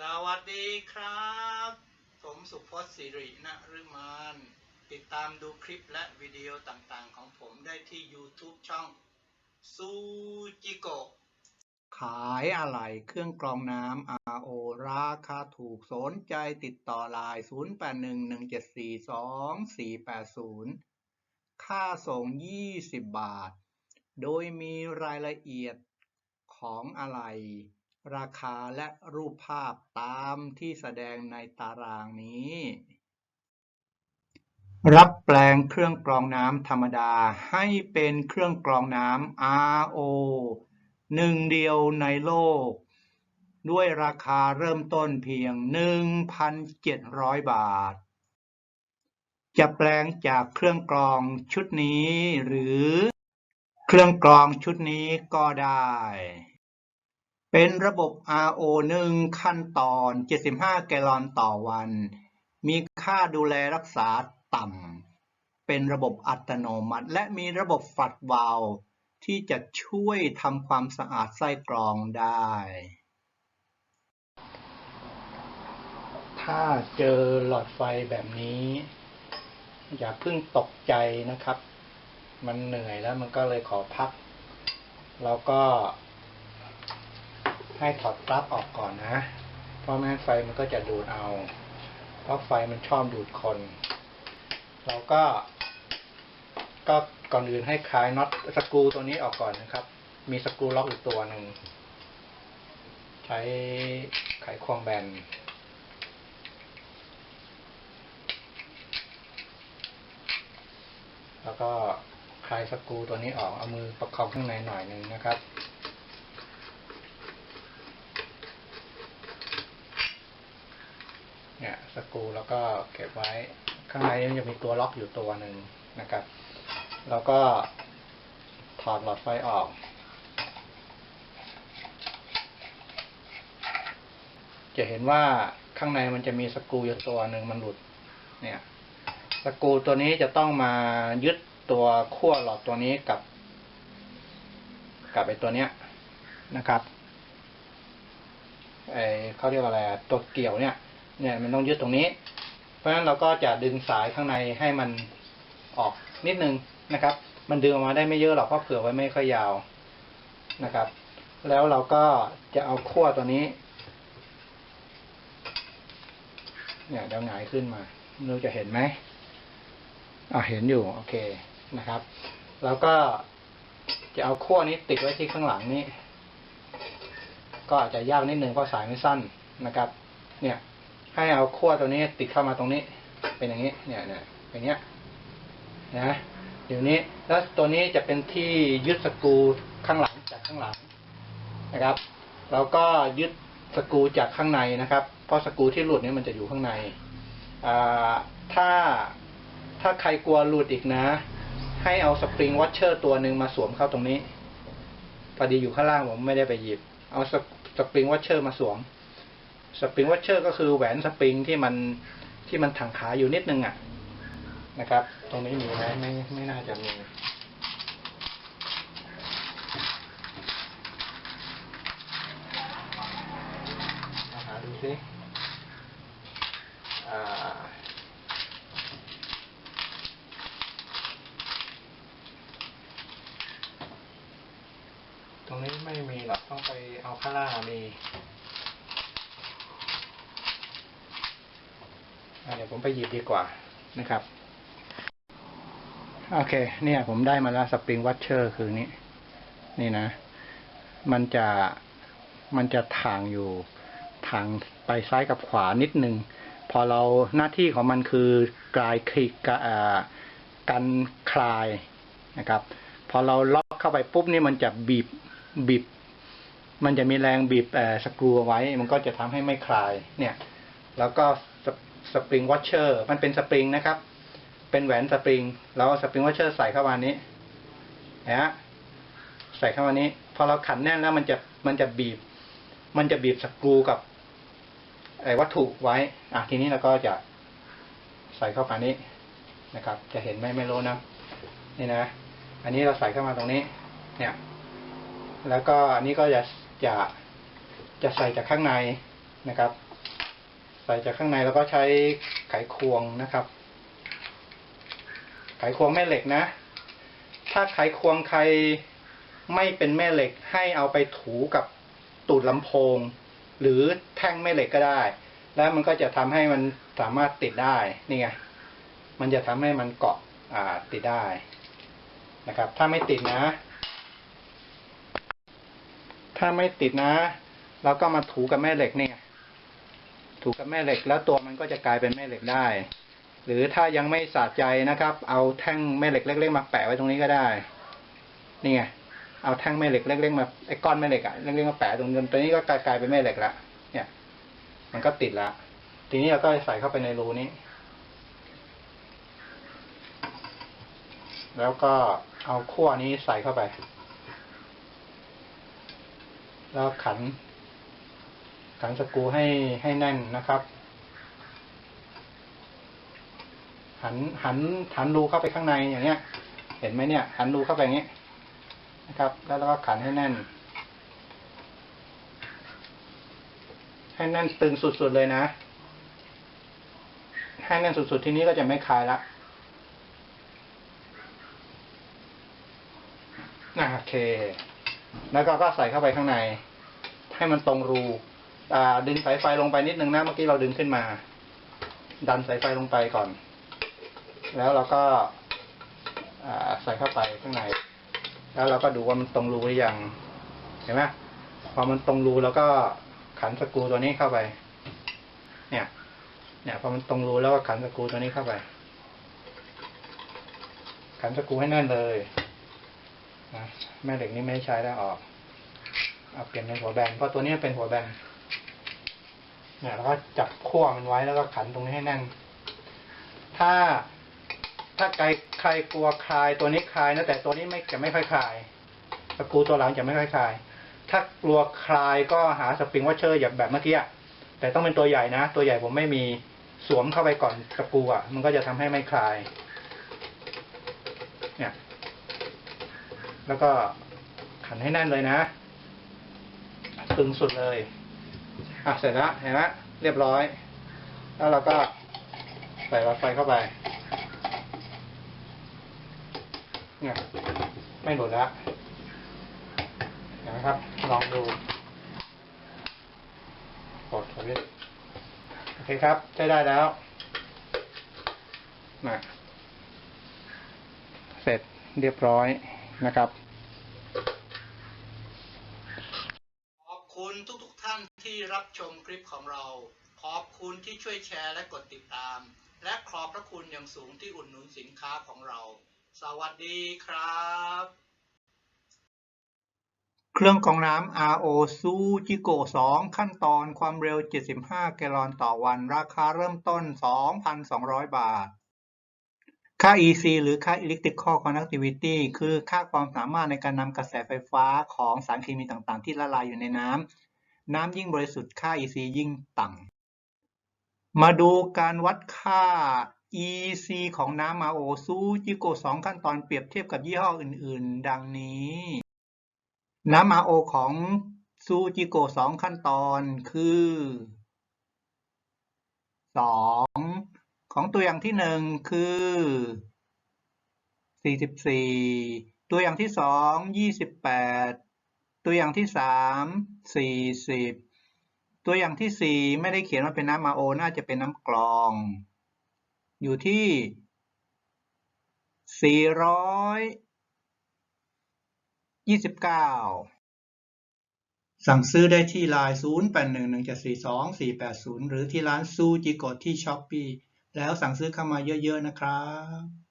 สวัสดีครับ ผมสุพจน์สิรินฤมานติดตามดูคลิปและวิดีโอต่างๆ ของผมได้ที่ YouTube ช่องซูจิโกะขายอะไหล่เครื่องกรองน้ำ RO ราคาถูกสนใจติดต่อไลน์0811742480 ค่าส่ง 20 บาท โดยมีรายละเอียดของอะไหล่ ราคาและรูปภาพตามที่แสดงในตารางนี้ รับแปลงเครื่องกรองน้ำธรรมดาให้เป็นเครื่องกรองน้ำ RO หนึ่งเดียวในโลก ด้วยราคาเริ่มต้นเพียง 1,700 บาท จะแปลงจากเครื่องกรองชุดนี้หรือเครื่องกรองชุดนี้ก็ได้ เป็นระบบ RO 1 ขั้นตอน 75 แกลลอนต่อวัน มีค่าดูแลรักษาต่ำ เป็นระบบอัตโนมัติ และมีระบบฝัดวาลที่จะช่วยทำความสะอาดไส้กรองได้ ถ้าเจอหลอดไฟแบบนี้ อย่าเพิ่งตกใจนะครับ มันเหนื่อยแล้วมันก็เลยขอพัก แล้วก็ ให้ถอดปลั๊กออกก่อนนะ เพราะไม่งั้นไฟมันก็จะดูดเอา เพราะไฟมันชอบดูดคน เราก็ ก็ก่อนอื่นให้คลายน็อตสกรูตัวนี้ออกก่อนนะครับ มีสกรูล็อกอีกตัวหนึ่ง ใช้ไขควงแบนแล้วก็คลายสกรูตัวนี้ออก เอามือประคองข้างในหน่อยหนึ่งนะครับ เนี่ย สกูแล้วก็เก็บไว้ ข้างในมันจะมีตัวล็อกอยู่ตัวหนึ่งนะครับ แล้วก็ถอดหลอดไฟออก จะเห็นว่าข้างในมันจะมีสกูอยู่ตัวหนึ่งมันหลุด เนี่ย สกูตัวนี้จะต้องมายึดตัวขั้วหลอดตัวนี้กับ กับไอตัวเนี้ยนะครับไอเขาเรียกว่าอะไรตัวเกี่ยวเนี่ย เนี่ยมันต้องยึดตรงนี้ เพราะฉะนั้นเราก็จะดึงสายข้างในให้มันออกนิดนึงนะครับ มันดึงออกมาได้ไม่เยอะหรอกเพราะเผื่อไว้ไม่ค่อยยาวนะครับ แล้วเราก็จะเอาขั้วตัวนี้ เนี่ยเดี๋ยวหงายขึ้นมาไม่รู้จะเห็นไหมอ่าเห็นอยู่โอเคนะครับ แล้วก็จะเอาขั้วนี้ติดไว้ที่ข้างหลังนี้ ก็อาจจะยากนิดนึงเพราะสายไม่สั้นนะครับ เนี่ย ให้เอาขั้วตัวนี้ติดเข้ามาตรงนี้ เป็นอย่างนี้ เนี่ยเนี่ยอย่างเงี้ยนะเดี๋ยวนี้แล้วตัวนี้จะเป็นที่ยึดสกูข้างหลังจากข้างหลังนะครับ แล้วก็ยึดสกูจากข้างในนะครับ เพราะสกูที่หลุดนี่ยมันจะอยู่ข้างในอ่าถ้าถ้าใครกลัวหลุดอีกนะ ให้เอาสปริงวัชเชอร์ตัวหนึ่งมาสวมเข้าตรงนี้พอดีอยู่ข้างล่างผมไม่ได้ไปหยิบ เอาสปสปริงวัชเชอร์มาสวม สปริงวัชเชอร์ก็คือแหวนสปริงที่มันที่มันถังขาอยู่นิดนึงอะนะครับ ตรงนี้มีไหมไม่ไม่น่าจะมีหาดูสิตรงนี้ไม่มีหรอกต้องไปเอาข้าล่ามี อะ เดี๋ยวผมไปหยิบดีกว่านะครับ โอเค เนี่ย ผมได้มาแล้วสปริงวัชเชอร์คือนี้ นี่นะ มันจะมันจะถ่างอยู่ถ่างไปซ้ายกับขวานิดนึง พอเราหน้าที่ของมันคือกลายคลิกกกันคลายนะครับ พอเราล็อกเข้าไปปุ๊บนี่มันจะบีบบีบ มันจะมีแรงบีบสกรูเอาไว้ มันก็จะทำให้ไม่คลาย เนี่ย แล้วก็ สปริงวอชเชอร์มันเป็นสปริงนะครับ เป็นแหวนสปริงเราเอาสปริงวอชเชอร์ใส่เข้ามานี้นะฮะใส่เข้ามานี้ พอเราขันแน่นแล้วมันจะมันจะบีบ มันจะบีบสกรูกับ ไอ้วัตถุไว้ อะทีนี้เราก็จะใส่เข้าไปนี้นะครับ จะเห็นไหมไม่รู้นะนี่นะอันนี้เราใส่เข้ามาตรงนี้ เนี่ย แล้วก็อันนี้ก็จะจะจะใส่จากข้างในนะครับ ใส่จากข้างในแล้วก็ใช้ไขควงนะครับ ไขควงแม่เหล็กนะ ถ้าไขควงใครไม่เป็นแม่เหล็กให้เอาไปถูกับตูดลำโพง หรือแท่งแม่เหล็กก็ได้ แล้วมันก็จะทำให้มันสามารถติดได้นี่ไงมันจะทำให้มันเกาะอ่าติดได้นะครับ ถ้าไม่ติดนะ ถ้าไม่ติดนะ เราก็มาถูกับแม่เหล็กนี่ไง ถูกกับแม่เหล็กแล้วตัวมันก็จะกลายเป็นแม่เหล็กได้ หรือถ้ายังไม่สะใจนะครับ เอาแท่งแม่เหล็กเล็กๆมาแปะไว้ตรงนี้ก็ได้ นี่ไงเอาแท่งแม่เหล็กเล็กๆมาไอ้ก้อนแม่เหล็กอะเล็กๆมาแปะตรงนี้ตัวนี้ก็กลายกลายเป็นแม่เหล็กละเนี่ย มันก็ติดละทีนี้เราก็ใส่เข้าไปในรูนี้ แล้วก็เอาขั้วนี้ใส่เข้าไป แล้วขัน ขันสกรูให้ให้แน่นนะครับ หันหันหันรูเข้าไปข้างในอย่างเงี้ย เห็นไหมเนี่ย หันรูเข้าไปอย่างเงี้ยนะครับ แล้วเราก็ขันให้แน่น ให้แน่นตึงสุดๆเลยนะ ให้แน่นสุดๆทีนี้ก็จะไม่คลายละนะโอเค แล้วก็ก็ใส่เข้าไปข้างใน ให้มันตรงรู ดึงสายไฟลงไปนิดนึงนะเมื่อกี้เราดึงขึ้นมา ดันสายไฟลงไปก่อน แล้วเราก็าใส่เข้าไปข้างใน แล้วเราก็ดูว่ามันตรงรูหรือยังเห็นไหมพอมันตรงรูแล้วก็ขันสกรูตัวนี้เข้าไป เนี่ย เนี่ยพอมันตรงรูแล้วก็ขันสกรูตัวนี้เข้าไป ขันสกรูให้แน่นเลยนะแม่เหล็กนี่ไม่ใช้แล้ออกเอาเปลี่ยนเป็นหัวแบนเพราะตัวนี้เป็นหัวแบน เนี่ยแล้วก็จับขั้วมันไว้แล้วก็ขันตรงนี้ให้แน่น ถ้าถ้าใครใครกลัวคลายตัวนี้คลายนะแต่ตัวนี้ไม่จะไม่ค่อยคลายสกรูตัวหลังจะไม่ค่อยคลาย ถ้ากลัวคลายก็หาสปริงวัชเชอร์อย่างแบบเมื่อกี้แต่ต้องเป็นตัวใหญ่นะ ตัวใหญ่ผมไม่มีสวมเข้าไปก่อนสกรูอะ มันก็จะทำให้ไม่คลาย เนี่ย แล้วก็ขันให้แน่นเลยนะ ตึงสุดเลย อะเสร็จแล้วเห็นไหมเรียบร้อย แล้วเราก็ใส่หลอดไฟเข้าไป เนี่ย ไม่หลุดแล้วเห็นไหมครับ ลองดูกดสวิตช์โอเคครับใช้ได้แล้วนะเสร็จเรียบร้อยนะครับ ขอบคุณ ทุกๆทท่านที่รับชมคลิปของเรา ขอบคุณที่ช่วยแชร์และกดติดตาม และขอบพระคุณอย่างสูงที่อุดหนุนสินค้าของเรา สวัสดีครับ เครื่องกรองน้ำ RO ซูจิโก2ขั้นตอนความเร็ว 75 แกลลอนต่อวัน ราคาเริ่มต้น 2,200 บาทค่า EC หรือค่า Electrical Conductivity คือค่าความสามารถในการนำกระแสไฟฟ้าของสารเคมีต่างๆ ที่ละลายอยู่ในน้ำ น้ำยิ่งบริสุทธิ์ค่า EC ยิ่งต่ำมาดูการวัดค่า EC ของน้ำ RO ซูจิโก2ขั้นตอนเปรียบเทียบกับยี่ห้ออื่น ๆ ดังนี้ น้ำ RO ของซูจิโก2ขั้นตอนคือ 2 ของตัวอย่างที่ 1 คือ 44 ตัวอย่างที่ 2 28 ตัวอย่างที่ 3 40 ตัวอย่างที่ 4 ไม่ได้เขียนว่าเป็นน้ำ RO น่าจะเป็นน้ำกรอง อยู่ที่ 429 สั่งซื้อได้ที่ไลน์0811742480 หรือที่ร้านซูจิโกะที่ช้อปปีแล้วสั่งซื้อเข้ามาเยอะๆนะครับ